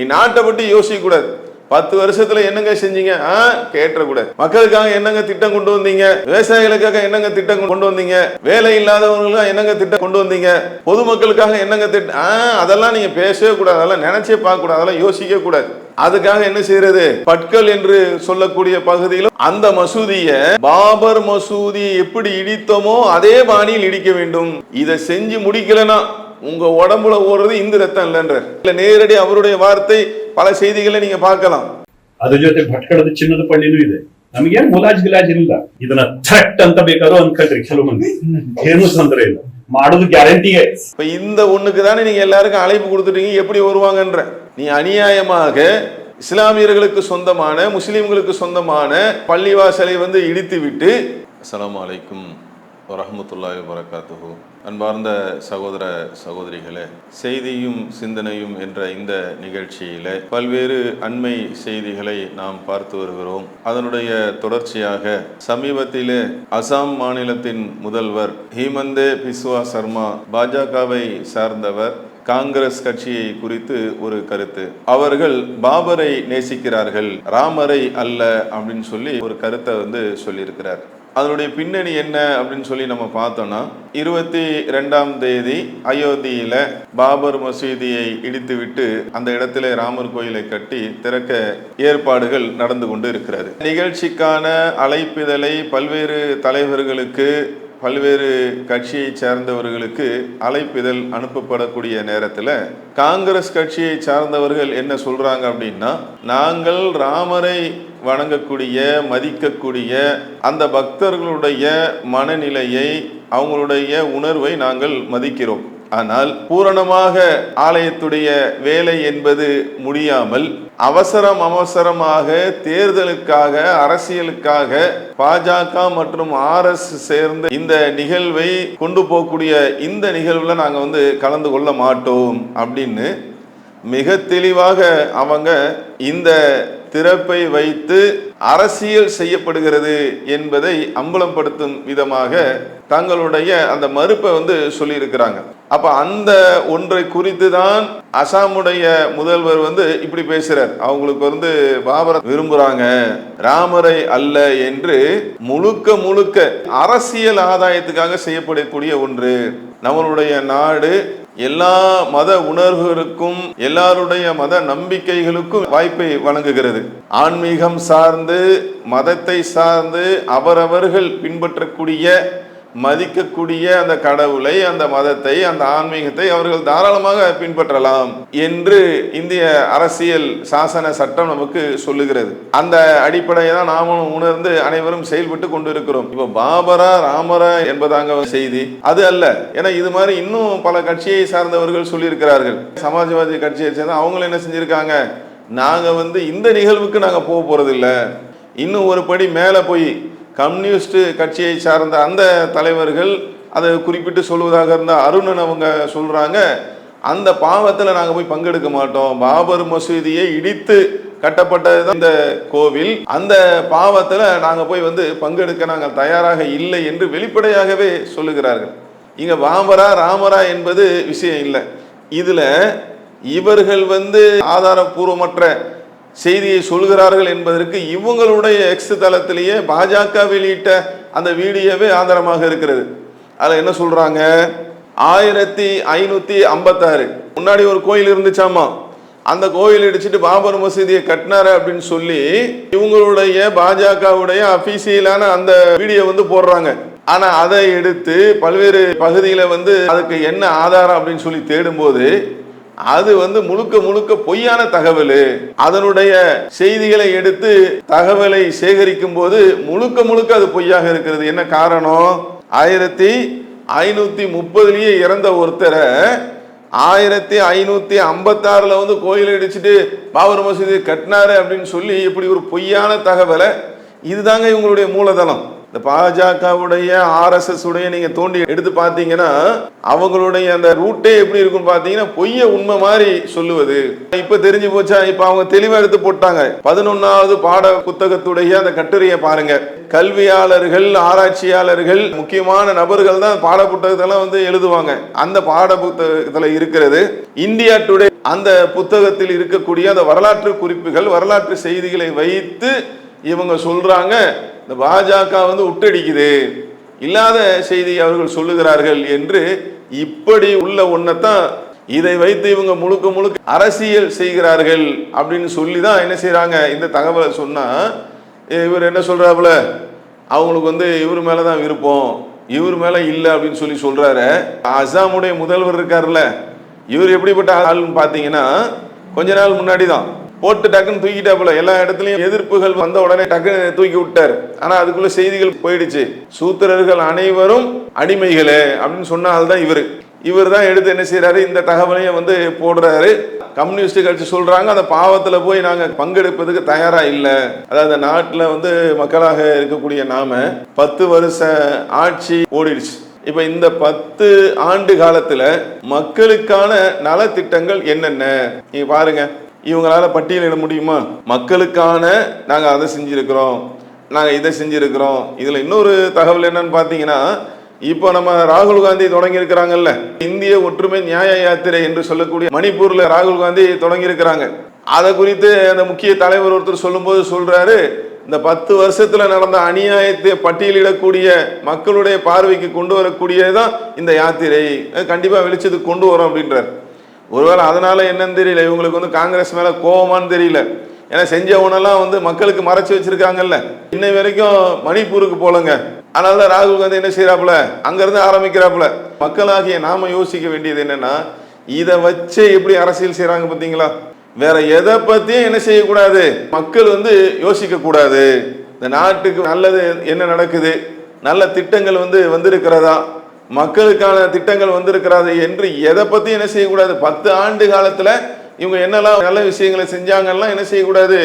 நீ நாட்டை பற்றி யோசிக்க கூடாது. பத்து வருஷத்துல என்னங்க செஞ்சீங்க? ஆ கேட்டக்கூடாது மக்களுக்காக என்னங்க திட்டம் கொண்டு வந்தீங்க? விவசாயிகளுக்காக என்னங்க திட்டம் கொண்டு வந்தீங்க? வேலை இல்லாதவங்களுக்காக என்னங்க திட்டம் கொண்டு வந்தீங்க? பொதுமக்களுக்காக என்னங்க திட்டம் ஆ அதெல்லாம் நீங்க பேசவே கூடாது. அதெல்லாம் நினைச்சே பார்க்க கூடாது. அதெல்லாம் யோசிக்க கூடாது. அதுக்காக என்ன செய்யறது? பட்கல் என்று சொல்லக்கூடிய பகுதியிலும் அந்த மசூதிய பாபர் மசூதி எப்படி இடித்தோமோ அதே பாணியில் இடிக்க வேண்டும். இதை செஞ்சு முடிக்கலன்னா உங்க உடம்புல ஓடுறது இந்து ரத்தம் இல்லைன்ற இல்ல நேரடி அவருடைய வார்த்தை பல செய்திகளை நீங்க பார்க்கலாம் ಅದ್ರ ಜೊತೆ ಭಟ್ಕಳದ ಚಿನ್ನದ ಪಳ್ಳಿನೂ ಇದೆ ನಮಗೇನ್ ಮುಲಾಜ್ ಗಿಲಾಜ್ ಇಲ್ಲ ಇದನ್ನ ಥಟ್ ಅಂತ ಬೇಕಾದ್ರೂ ಅನ್ಕೊಳ್ರಿ ಕೆಲವು ಮಂದಿ ಏನು ತೊಂದರೆ ಇಲ್ಲ ಮಾಡೋದು ಗ್ಯಾರಂಟಿಗೆ இப்ப இந்த ஒண்ணுக்கு தானே நீங்க எல்லாருக்கும் அழைப்பு கொடுத்துட்டீங்க எப்படி வருவாங்கன்ற நீ அநியாயமாக இஸ்லாமியர்களுக்கு சொந்தமான முஸ்லிம்களுக்கு சொந்தமான பள்ளிவாசலை வந்து இடித்து விட்டு அஸ்ஸலாமு அலைக்கும் வரஹ்மத்துல்லாஹி வரகாத்துஹு அன்பார்ந்த சகோதர சகோதரிகளே செய்தியும் சிந்தனையும் என்ற இந்த நிகழ்ச்சியில பல்வேறு அண்மை செய்திகளை நாம் பார்த்து வருகிறோம். அதனுடைய தொடர்ச்சியாக சமீபத்திலே அசாம் மாநிலத்தின் முதல்வர் ஹீமந்தே பிஸ்வா சர்மா பாஜகவை சார்ந்தவர் காங்கிரஸ் கட்சியை குறித்து ஒரு கருத்து. அவர்கள் பாபரை நேசிக்கிறார்கள் ராமரை அல்ல அப்படின்னு சொல்லி ஒரு கருத்தை வந்து சொல்லியிருக்கிறார். அதனுடைய பின்னணி என்ன அப்படின்னு சொல்லி நம்ம பார்த்தோம்னா இருபத்தி ரெண்டாம் தேதி அயோத்தியில பாபர் மசூதியை இடித்துவிட்டு அந்த இடத்துல ராமர் கோயிலை கட்டி திறக்க ஏற்பாடுகள் நடந்து கொண்டு இருக்கிறது. நிகழ்ச்சிக்கான அழைப்பிதழை பல்வேறு தலைவர்களுக்கு பல்வேறு கட்சியை சேர்ந்தவர்களுக்கு அழைப்பிதழ் அனுப்பப்படக்கூடிய நேரத்தில் காங்கிரஸ் கட்சியை சார்ந்தவர்கள் என்ன சொல்றாங்க அப்படின்னா நாங்கள் ராமரை வணங்கக்கூடிய மதிக்கக்கூடிய அந்த பக்தர்களுடைய மனநிலையை அவங்களுடைய உணர்வை நாங்கள் மதிக்கிறோம். ஆனால் பூரணமாக ஆலயத்துடைய வேலை என்பது முடியாமல் அவசரம் அவசரமாக தேர்தலுக்காக அரசியலுக்காக பாஜக மற்றும் ஆர்எஸ் சேர்ந்த இந்த நிகழ்வை கொண்டு போகக்கூடிய இந்த நிகழ்வுல நாங்க வந்து கலந்து கொள்ள மாட்டோம் அப்படின்னு மிக தெளிவாக அவங்க இந்த திறப்பை வைத்து அரசியல் செய்யப்படுகிறது என்பதை அம்பலப்படுத்தும் விதமாக தங்களுடைய அந்த மறுப்பை வந்து சொல்லியிருக்கிறாங்க. அப்ப அந்த ஒன்றை குறித்து தான் அசாமுடைய முதல்வர் வந்து இப்படி பேசுறார். அவங்களுக்கு வந்து பாபர விரும்புறாங்க. ராமரை அல்ல என்று முழுக்க முழுக்க அரசியல் ஆதாயத்துக்காக செய்யப்படக்கூடிய ஒன்று. நம்மளுடைய நாடு எல்லா மத உணர்வுகளுக்கும் எல்லாருடைய மத நம்பிக்கைகளுக்கும் வாய்ப்பை வழங்குகிறது. ஆன்மீகம் சார்ந்து மதத்தை சார்ந்து அவரவர்கள் பின்பற்றக்கூடிய மதிக்கக்கூடிய அந்த கடவுளை அந்த மதத்தை அந்த ஆன்மீகத்தை அவர்கள் தாராளமாக பின்பற்றலாம் என்று இந்திய அரசியல் சாசன சட்டம் நமக்கு சொல்லுகிறது. அந்த அடிப்படையை தான் நாமும் உணர்ந்து அனைவரும் செயல்பட்டு கொண்டிருக்கிறோம். இப்போ பாபரா ராமரா என்பதாங்க செய்தி. அது அல்ல. ஏன்னா இது மாதிரி இன்னும் பல கட்சியை சார்ந்தவர்கள் சொல்லியிருக்கிறார்கள். சமாஜ்வாதி கட்சியை சேர்ந்த அவங்களும் என்ன செஞ்சிருக்காங்க? நாங்க வந்து இந்த நிகழ்வுக்கு நாங்க போக போகிறதில்ல இன்னும் ஒரு படி மேலே போய் கம்யூனிஸ்ட் கட்சியை சார்ந்த அந்த தலைவர்கள் அதை குறிப்பிட்டு சொல்வதாக இருந்தால் அருணன் அவங்க சொல்கிறாங்க அந்த பாவத்தில் நாங்கள் போய் பங்கெடுக்க மாட்டோம். பாபர் மசூதியை இடித்து கட்டப்பட்டது தான் இந்த கோவில். அந்த பாவத்தில் நாங்கள் போய் வந்து பங்கெடுக்க நாங்கள் தயாராக இல்லை என்று வெளிப்படையாகவே சொல்லுகிறார்கள். இங்கே பாபரா ராமரா என்பது விஷயம் இல்லை. இதில் இவர்கள் வந்து ஆதாரபூர்வமற்ற செய்தியை சொல்கிறார்கள் என்பதற்கு இவங்களுடைய எக்ஸ் தளத்திலேயே பாஜக வெளியிட்ட அந்த வீடியோவே ஆதாரமாக இருக்கிறது. அதில் என்ன சொல்றாங்க? ஆயிரத்தி ஐநூத்தி ஐம்பத்தாறு. முன்னாடி ஒரு கோயில் இருந்துச்சாமா? அந்த கோயில் இடிச்சிட்டு பாபர் மசூதியை கட்டினாரு அப்படின்னு சொல்லி இவங்களுடைய பாஜகவுடைய அபிஷியலான அந்த வீடியோ வந்து போடுறாங்க. ஆனா அதை எடுத்து பல்வேறு பகுதியில வந்து அதுக்கு என்ன ஆதாரம் அப்படின்னு சொல்லி தேடும்போது அது வந்து முழுக்க முழுக்க பொய்யான தகவல். அதனுடைய செய்திகளை எடுத்து தகவலை சேகரிக்கும் போது முழுக்க முழுக்க அது பொய்யாக இருக்கிறது. என்ன காரணம்? ஆயிரத்தி ஐநூத்தி முப்பதுலயே இறந்த ஒருத்தரை ஆயிரத்தி ஐநூத்தி ஐம்பத்தாறுல வந்து கோயில் இடிச்சுட்டு பாபர் மசூதி கட்டினாரு அப்படின்னு சொல்லி இப்படி ஒரு பொய்யான தகவலை இதுதாங்க இவங்களுடைய மூலதனம். இந்த பாஜகவுடைய ஆர்எஸ்எஸ் உடைய நீங்க தோண்டி எடுத்து பார்த்தீங்கன்னா அவங்களுடைய அந்த ரூட்டே எப்படி இருக்கும் பார்த்தீங்கன்னா பொய்ய உண்மை மாதிரி சொல்லுவது. இப்ப தெரிஞ்சு போச்சா இப்ப அவங்க தெளிவா எடுத்து போட்டாங்க. பதினொன்னாவது பாட புத்தகத்துடைய அந்த கட்டுரையை பாருங்க. கல்வியாளர்கள் ஆராய்ச்சியாளர்கள் முக்கியமான நபர்கள் தான் பாட புத்தகத்தெல்லாம் வந்து எழுதுவாங்க. அந்த பாட புத்தகத்துல இருக்கிறது. இந்தியா டுடே அந்த புத்தகத்தில் இருக்கக்கூடிய அந்த வரலாற்று குறிப்புகள் வரலாற்று செய்திகளை வைத்து இவங்க சொல்றாங்க இந்த பாஜக வந்து உட்டடிக்குது. இல்லாத செய்தி அவர்கள் சொல்லுகிறார்கள் என்று இப்படி உள்ள ஒன்றைத்தான் இதை வைத்து இவங்க முழுக்க முழுக்க அரசியல் செய்கிறார்கள் அப்படின்னு சொல்லி தான் என்ன செய்கிறாங்க இந்த தகவலை சொன்னால் இவர் என்ன சொல்கிறாப்புல அவங்களுக்கு வந்து இவர் மேலே தான் விருப்பம். இவர் மேலே இல்லை அப்படின்னு சொல்லி சொல்கிறாரு அசாமுடைய முதல்வர் இருக்கார்ல இவர் எப்படிப்பட்ட ஆள்னு பார்த்தீங்கன்னா கொஞ்ச நாள் முன்னாடி தான் போட்டு டக்குன்னு தூக்கிட்டாப்புல எல்லா இடத்துலையும் எதிர்ப்புகள் வந்த உடனே டக்குன்னு தூக்கி விட்டார். ஆனா அதுக்குள்ள செய்திகள் போயிடுச்சு. சூத்திரர்கள் அனைவரும் அடிமைகளே அப்படின்னு சொன்னால்தான் இவர். இவர் தான் எடுத்து என்ன செய்யறாரு இந்த தகவலையும் வந்து போடுறாரு. கம்யூனிஸ்ட் கட்சி சொல்றாங்க அந்த பாவத்துல போய் நாங்க பங்கெடுப்பதுக்கு தயாரா இல்லை. அதாவது நாட்டுல வந்து மக்களாக இருக்கக்கூடிய நாம பத்து வருஷ ஆட்சி ஓடிடுச்சு. இப்ப இந்த பத்து ஆண்டு காலத்துல மக்களுக்கான நலத்திட்டங்கள் என்னென்ன? நீங்க பாருங்க. இவங்களால பட்டியலிட முடியுமா? மக்களுக்கான நாங்கள் அதை செஞ்சுருக்கிறோம். நாங்கள் இதை செஞ்சுருக்கிறோம். இதில் இன்னொரு தகவல் என்னன்னு பார்த்தீங்கன்னா இப்போ நம்ம ராகுல் காந்தி தொடங்கியிருக்கிறாங்கல்ல. இந்திய ஒற்றுமை நியாய யாத்திரை என்று சொல்லக்கூடிய மணிப்பூரில் ராகுல் காந்தி தொடங்கியிருக்கிறாங்க. அதை குறித்து அந்த முக்கிய தலைவர் ஒருத்தர் சொல்லும்போது சொல்கிறாரு இந்த பத்து வருஷத்தில் நடந்த அநியாயத்தை பட்டியலிடக்கூடிய மக்களுடைய பார்வைக்கு கொண்டு வரக்கூடியதான் இந்த யாத்திரை. கண்டிப்பாக வெளிச்சத்துக்கு கொண்டு வரும் அப்படின்றார். ஒருவேளை அதனால என்னன்னு தெரியல. இவங்களுக்கு வந்து காங்கிரஸ் மேல கோவமான்னு தெரியல. ஏன்னா செஞ்சவனெல்லாம் வந்து மக்களுக்கு மறைச்சு வச்சிருக்காங்கல்ல. இன்னை வரைக்கும் மணிப்பூருக்கு போலங்க. அதனால தான் ராகுல் காந்தி என்ன செய்யறாப்புல அங்கிருந்து ஆரம்பிக்கிறாப்புல. மக்களாகிய நாம யோசிக்க வேண்டியது என்னன்னா இதை வச்சே எப்படி அரசியல் செய்கிறாங்க பாத்தீங்களா? வேற எதை பத்தியும் என்ன செய்யக்கூடாது? மக்கள் வந்து யோசிக்க கூடாது இந்த நாட்டுக்கு நல்லது என்ன நடக்குது? நல்ல திட்டங்கள் வந்து வந்திருக்கிறதா? மக்களுக்கான திட்டங்கள் வந்திருக்கிறது என்று எதை பற்றி என்ன செய்யக்கூடாது? பத்து ஆண்டு காலத்துல இவங்க என்னெல்லாம் நல்ல விஷயங்களை செஞ்சாங்கலாம் என்ன செய்யக்கூடாது?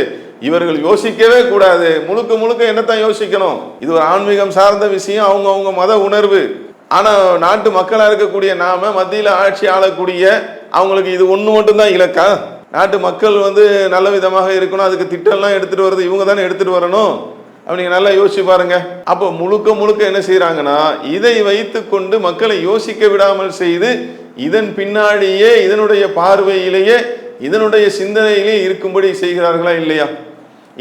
இவர்கள் யோசிக்கவே கூடாது. முழுக்க முழுக்க என்னத்தான் யோசிக்கணும்? இது ஒரு ஆன்மீகம் சார்ந்த விஷயம் அவங்க அவங்க மத உணர்வு. ஆனா நாட்டு மக்களா இருக்கக்கூடிய நாம மத்தியில ஆட்சி ஆளக்கூடிய அவங்களுக்கு இது ஒண்ணு மட்டும்தான் இலக்கா? நாட்டு மக்கள் வந்து நல்ல விதமாக இருக்கணும் அதுக்கு திட்டம்லாம் எடுத்துட்டு வர்றது இவங்க தானே எடுத்துட்டு வரணும்? அப்ப நீங்க நல்லா யோசிச்சு பாருங்க. அப்போ முழுக்க முழுக்க என்ன செய்கிறாங்கன்னா இதை வைத்துக்கொண்டு மக்களை யோசிக்க விடாமல் செய்து இதன் பின்னாடியே இதனுடைய பார்வையிலேயே இதனுடைய சிந்தனையிலேயே இருக்கும்படி செய்கிறார்களா இல்லையா?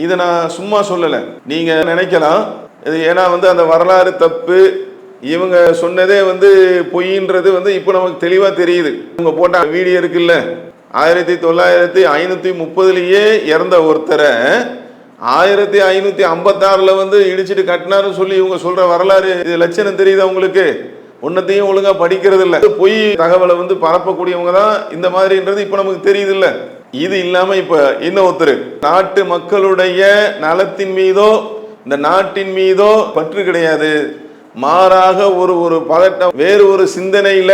இதை நான் சும்மா சொல்லலை. நீங்க நினைக்கலாம். இது ஏன்னா வந்து அந்த வரலாறு தப்பு. இவங்க சொன்னதே வந்து பொய்ன்றது வந்து இப்போ நமக்கு தெளிவா தெரியுது. இவங்க போட்ட வீடியோ இருக்குல்ல? ஆயிரத்தி தொள்ளாயிரத்தி ஐநூத்தி முப்பதுலயே இறந்த ஒருத்தரை ஆயிரத்தி ஐநூத்தி ஐம்பத்தாறில் வந்து இடிச்சிட்டு கட்டினாருன்னு சொல்லி இவங்க சொல்ற வரலாறு இது லட்சணம் தெரியுதா உங்களுக்கு? ஒன்னத்தையும் ஒழுங்கா படிக்கிறது இல்லை பொய் தகவலை வந்து பரப்பக்கூடியவங்க தான் இந்த மாதிரின்றது இப்ப நமக்கு தெரியுது இல்ல இது இல்லாம இப்ப இன்னும் ஒருத்தர் நாட்டு மக்களுடைய நலத்தின் மீதோ இந்த நாட்டின் மீதோ பற்று கிடையாது. மாறாக ஒரு ஒரு பதட்டம் வேறு ஒரு சிந்தனையில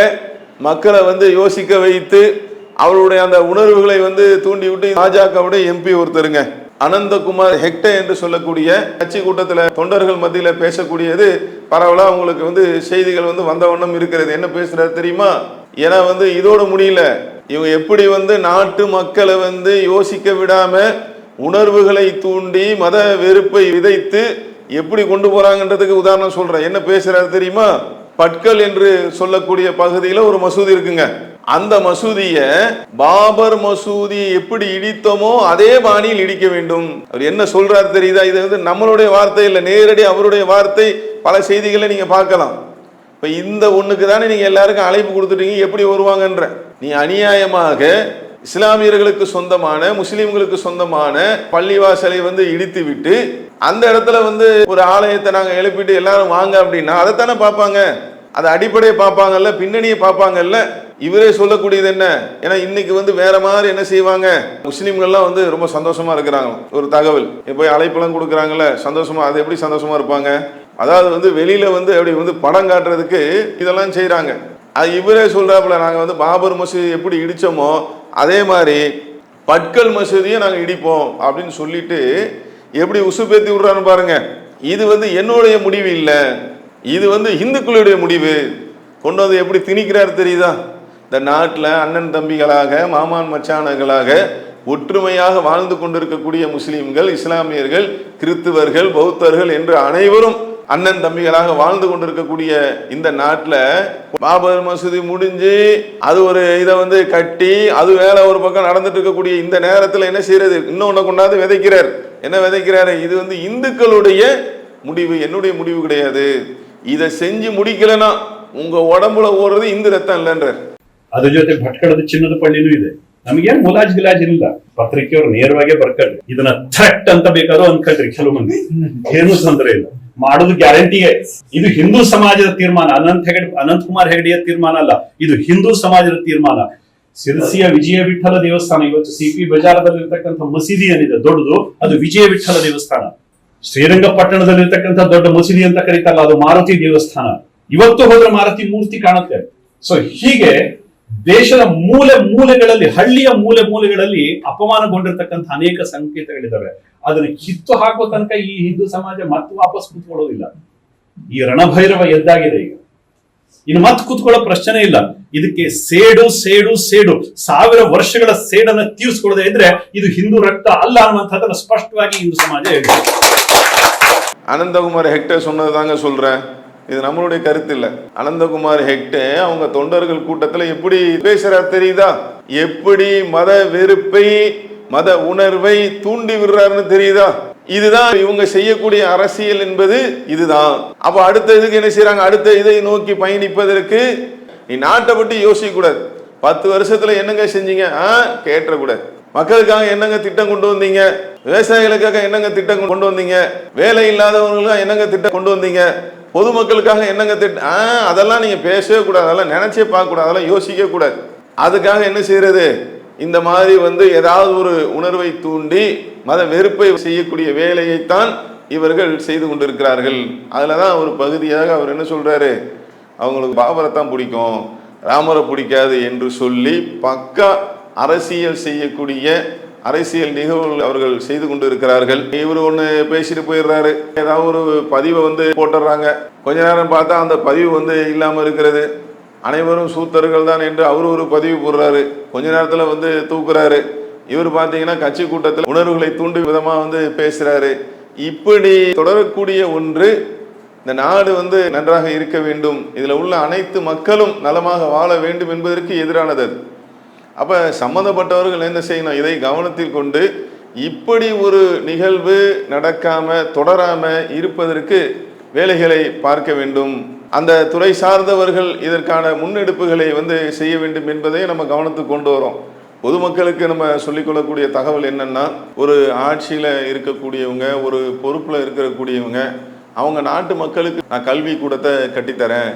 மக்களை வந்து யோசிக்க வைத்து அவருடைய அந்த உணர்வுகளை வந்து தூண்டி விட்டு பாஜகவுடைய எம்பி ஒருத்தருங்க. அனந்தகுமார் ஹெக்டே என்று சொல்லக்கூடிய கட்சி கூட்டத்தில் தொண்டர்கள் மத்தியில் பேசக்கூடியது பரவலாக அவங்களுக்கு வந்து செய்திகள் வந்து வந்த வண்ணம் இருக்கிறது. என்ன பேசுறாரு தெரியுமா? ஏன்னா வந்து இதோட முடியல. இவங்க எப்படி வந்து நாட்டு மக்களை வந்து யோசிக்க விடாம உணர்வுகளை தூண்டி மத வெறுப்பை விதைத்து எப்படி கொண்டு போறாங்கன்றதுக்கு உதாரணம் சொல்றேன். என்ன பேசுறாரு தெரியுமா? பட்கல் என்று சொல்லக்கூடிய பகுதியில் ஒரு மசூதி இருக்குங்க. அந்த மசூதிய பாபர் மசூதியை எப்படி இடித்தோமோ அதே பாணியில் இடிக்க வேண்டும். அவர் என்ன சொல்றார் தெரியுதா? இது வந்து நம்மளுடைய வார்த்தை இல்லை. நேரடி அவருடைய வார்த்தை. பல செய்திகளை நீங்க பார்க்கலாம். இப்ப இந்த ஒண்ணுக்கு தானே நீங்க எல்லாருக்கும் அழைப்பு கொடுத்துட்டீங்க. எப்படி வருவாங்கன்ற. நீ அநியாயமாக இஸ்லாமியர்களுக்கு சொந்தமான முஸ்லிம்களுக்கு சொந்தமான பள்ளிவாசலை வந்து இடித்து விட்டு அந்த இடத்துல வந்து ஒரு ஆலயத்தை நாங்கள் எழுப்பிட்டு எல்லாரும் வாங்க அப்படின்னா அதைத்தானே பார்ப்பாங்க. அது அடிப்படையை பார்ப்பாங்கல்ல பின்னணியை பார்ப்பாங்கல்ல. இவரே சொல்லக்கூடியது என்ன? ஏன்னா இன்னைக்கு வந்து வேற மாதிரி என்ன செய்வாங்க? முஸ்லீம்கள்லாம் வந்து ரொம்ப சந்தோஷமா இருக்கிறாங்க ஒரு தகவல். போய் அழைப்பெல்லாம் கொடுக்குறாங்கல்ல சந்தோஷமா அது எப்படி சந்தோஷமா இருப்பாங்க? அதாவது வந்து வெளியில வந்து அப்படி வந்து படம் காட்டுறதுக்கு இதெல்லாம் செய்கிறாங்க அது இவரே சொல்றாப்புல நாங்கள் வந்து பாபர் மசூதி எப்படி இடிச்சோமோ அதே மாதிரி பட்கல் மசூதியை நாங்கள் இடிப்போம் அப்படின்னு சொல்லிட்டு எப்படி உசுப்பேத்தி விடுறான்னு பாருங்க. இது வந்து என்னுடைய முடிவு இல்லை. இது வந்து இந்துக்களுடைய முடிவு. கொண்டு வந்து எப்படி திணிக்கிறார் தெரியுதா? இந்த நாட்டில் அண்ணன் தம்பிகளாக மாமான் மச்சானர்களாக ஒற்றுமையாக வாழ்ந்து கொண்டிருக்கக்கூடிய முஸ்லீம்கள் இஸ்லாமியர்கள் கிறித்துவர்கள் பௌத்தர்கள் என்று அனைவரும் அண்ணன் தம்பிகளாக வாழ்ந்து கொண்டிருக்கக்கூடிய இந்த நாட்டில் பாபர் மசூதி முடிஞ்சு அது ஒரு இதை வந்து கட்டி அது வேலை ஒரு பக்கம் நடந்துட்டு இருக்கக்கூடிய இந்த நேரத்தில் என்ன செய்யறது? இன்னொன்று கொண்டாந்து விதைக்கிறார். என்ன விதைக்கிறாரு? இது வந்து இந்துக்களுடைய முடிவு. என்னுடைய முடிவு கிடையாது. இதை செஞ்சு முடிக்கலைன்னா உங்க உடம்புல ஓடுறது இந்து ரத்தம் இல்லைன்றார் ಅದ್ರ ಜೊತೆ ಭಟ್ಕಳದ ಚಿನ್ನದ ಪಳ್ಳಿನೂ ಇದೆ ನಮಗೇನ್ ಮುಲಾಜ್ ಗಿಲಾಜ್ ಇಲ್ಲ ಪತ್ರಿಕೆಯವರು ನೇರವಾಗಿ ಬರ್ಕಳ್ರಿ ಇದನ್ನ ಥಟ್ ಅಂತ ಬೇಕಾದ್ರೂ ಅನ್ಕೊಳ್ರಿ ಕೆಲವು ಮಂದಿ ಏನು ತೊಂದರೆ ಇಲ್ಲ ಮಾಡೋದು ಗ್ಯಾರಂಟಿಗೆ ಇದು ಹಿಂದೂ ಸಮಾಜದ ತೀರ್ಮಾನ ಅನಂತ್ ಹೆಗಡೆ ಅನಂತ್ ಕುಮಾರ್ ಹೆಗಡೆಯ ತೀರ್ಮಾನ ಅಲ್ಲ ಇದು ಹಿಂದೂ ಸಮಾಜದ ತೀರ್ಮಾನ ಸಿರಸಿಯ ವಿಜಯ ವಿಠಲ ದೇವಸ್ಥಾನ ಇವತ್ತು ಸಿಪಿ ಬಜಾರದಲ್ಲಿರ್ತಕ್ಕಂಥ ಮಸೀದಿ ಏನಿದೆ ದೊಡ್ಡದು ಅದು ವಿಜಯ ವಿಠಲ ದೇವಸ್ಥಾನ ಶ್ರೀರಂಗಪಟ್ಟಣದಲ್ಲಿರ್ತಕ್ಕಂಥ ದೊಡ್ಡ ಮಸೀದಿ ಅಂತ ಕರೀತಾರಲ್ಲ, ಅದು ಮಾರುತಿ ದೇವಸ್ಥಾನ. ಇವತ್ತು ಹೋದ್ರೆ ಮಾರುತಿ ಮೂರ್ತಿ ಕಾಣುತ್ತೆ. ಸೊ ಹೀಗೆ ದೇಶದ ಮೂಲೆ ಮೂಲೆಗಳಲ್ಲಿ, ಹಳ್ಳಿಯ ಮೂಲೆ ಮೂಲೆಗಳಲ್ಲಿ ಅಪಮಾನಗೊಂಡಿರ್ತಕ್ಕಂಥ ಅನೇಕ ಸಂಕೇತಗಳಿದ್ದಾವೆ. ಅದನ್ನ ಕಿತ್ತು ಹಾಕುವ ತನಕ ಈ ಹಿಂದೂ ಸಮಾಜ ಮತ್ತೆ ವಾಪಸ್ ಕೂತ್ಕೊಳ್ಳೋದಿಲ್ಲ. ಈ ರಣಭೈರವ ಎದ್ದಾಗಿದೆ ಈಗ. ಇನ್ನು ಮತ್ತೆ ಕೂತ್ಕೊಳ್ಳೋ ಪ್ರಶ್ನೆ ಇಲ್ಲ. ಇದಕ್ಕೆ ಸೇಡು ಸೇಡು ಸೇಡು ಸಾವಿರ ವರ್ಷಗಳ ಸೇಡನ್ನ ತೀರಿಸ್ಕೊಳ್ಳದೆ ಇದ್ರೆ ಇದು ಹಿಂದೂ ರಕ್ತ ಅಲ್ಲ ಅನ್ನುವಂಥದ್ದನ್ನ ಸ್ಪಷ್ಟವಾಗಿ ಹಿಂದೂ ಸಮಾಜ ಹೇಳಿದೆ அனந்தகுமார் ஹெக்டே சொன்னது தாங்க சொல்றேன் இது நம்மளுடைய கருத்து இல்ல அனந்தகுமார் ஹெக்டே அவங்க தொண்டர்கள் கூட்டத்துல எப்படி பேசுறார் தெரியுதா எப்படி மத வெறுப்பை மத உணர்வை தூண்டி விடுறாருன்னு தெரியுதா இதுதான் இவங்க செய்யக்கூடிய அரசியல் என்பது இதுதான் அப்ப அடுத்த இதுக்கு என்ன செய்றாங்க அடுத்த இதை நோக்கி பயணிப்பதற்கு நீ நாட்டை பற்றி யோசிக்க கூடாது. பத்து வருஷத்துல என்னங்க செஞ்சீங்க? ஆ கேட்டக்கூடாது மக்களுக்காக என்னங்க திட்டம் கொண்டு வந்தீங்க? விவசாயிகளுக்காக என்னங்க திட்டம் கொண்டு வந்தீங்க? வேலை இல்லாதவங்களுக்காக என்னங்க திட்டம் கொண்டு வந்தீங்க? பொதுமக்களுக்காக என்னங்க திட்டம் ஆ அதெல்லாம் நீங்க பேசவே கூடாது. அதெல்லாம் நினைச்சே பார்க்க கூடாது. அதெல்லாம் யோசிக்க கூடாது. அதுக்காக என்ன செய்யறது இந்த மாதிரி வந்து ஏதாவது ஒரு உணர்வை தூண்டி மத வெறுப்பை செய்யக்கூடிய வேலையைத்தான் இவர்கள் செய்து கொண்டிருக்கிறார்கள். அதில் தான் ஒரு பகுதியாக அவர் என்ன சொல்றாரு? அவங்களுக்கு பாபரை தான் பிடிக்கும் ராமரை பிடிக்காது என்று சொல்லி பக்கா அரசியல் செய்யக்கூடிய அரசியல் நிகழ்வுகள் அவர்கள் செய்து கொண்டு இருக்கிறார்கள் இவர் ஒன்று பேசிட்டு போயிடுறாரு. ஏதாவது ஒரு பதிவை வந்து போட்டுடுறாங்க. கொஞ்ச நேரம் பார்த்தா அந்த பதிவு வந்து இல்லாமல் இருக்கிறது. அனைவரும் சூத்தர்கள் தான் என்று அவர் ஒரு பதிவு போடுறாரு. கொஞ்ச நேரத்தில் வந்து தூக்குறாரு. இவர் பார்த்தீங்கன்னா கட்சி கூட்டத்தில் உணர்வுகளை தூண்டும் விதமாக வந்து பேசுறாரு. இப்படி தொடரக்கூடிய ஒன்று இந்த நாடு வந்து நன்றாக இருக்க வேண்டும். இதில் உள்ள அனைத்து மக்களும் நலமாக வாழ வேண்டும் என்பதற்கு எதிரானது அது. அப்போ சம்மந்தப்பட்டவர்கள் என்ன செய்யணும்? இதை கவனத்தில் கொண்டு இப்படி ஒரு நிகழ்வு நடக்காமல் தொடராம இருப்பதற்கு வேலைகளை பார்க்க வேண்டும். அந்த துறை சார்ந்தவர்கள் இதற்கான முன்னெடுப்புகளை வந்து செய்ய வேண்டும் என்பதை நம்ம கவனத்துக்கு கொண்டு வரோம். பொதுமக்களுக்கு நம்ம சொல்லிக்கொள்ளக்கூடிய தகவல் என்னென்னா ஒரு ஆட்சியில் இருக்கக்கூடியவங்க ஒரு பொறுப்பில் இருக்கக்கூடியவங்க அவங்க நாட்டு மக்களுக்கு நான் கல்வி கூடத்தை கட்டித்தரேன்.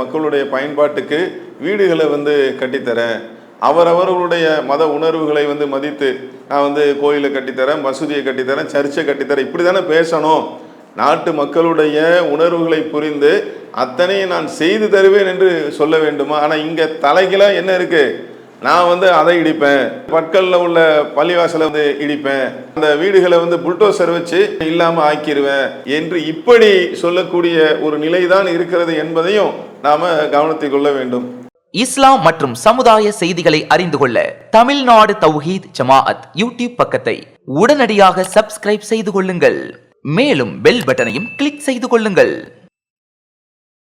மக்களுடைய பயன்பாட்டுக்கு வீடுகளை வந்து கட்டித்தரேன். அவரவர்களுடைய மத உணர்வுகளை வந்து மதித்து நான் வந்து கோயிலை கட்டித்தரேன் மசூதியை கட்டித்தரேன் சர்ச்சை கட்டித்தரேன். இப்படி தானே பேசணும். நாட்டு மக்களுடைய உணர்வுகளை புரிந்து அத்தனையும் நான் செய்து தருவேன் என்று சொல்ல வேண்டுமா? ஆனால் இங்கே தலைகளாக என்ன இருக்குது நான் வந்து அதை இடிப்பேன். பற்களில் உள்ள பள்ளிவாசலை வந்து இடிப்பேன். அந்த வீடுகளை வந்து புல்டோசர் வச்சு இல்லாமல் ஆக்கிடுவேன் என்று இப்படி சொல்லக்கூடிய ஒரு நிலைதான் இருக்கிறது என்பதையும் நாம கவனத்தில் கொள்ள வேண்டும். இஸ்லாம் மற்றும் சமுதாய செய்திகளை அறிந்து கொள்ள தமிழ்நாடு தௌஹீத் ஜமாஅத் யூடியூப் பக்கத்தை உடனடியாக சப்ஸ்கிரைப் செய்து கொள்ளுங்கள். மேலும் பெல் பட்டனையும் கிளிக் செய்து கொள்ளுங்கள்.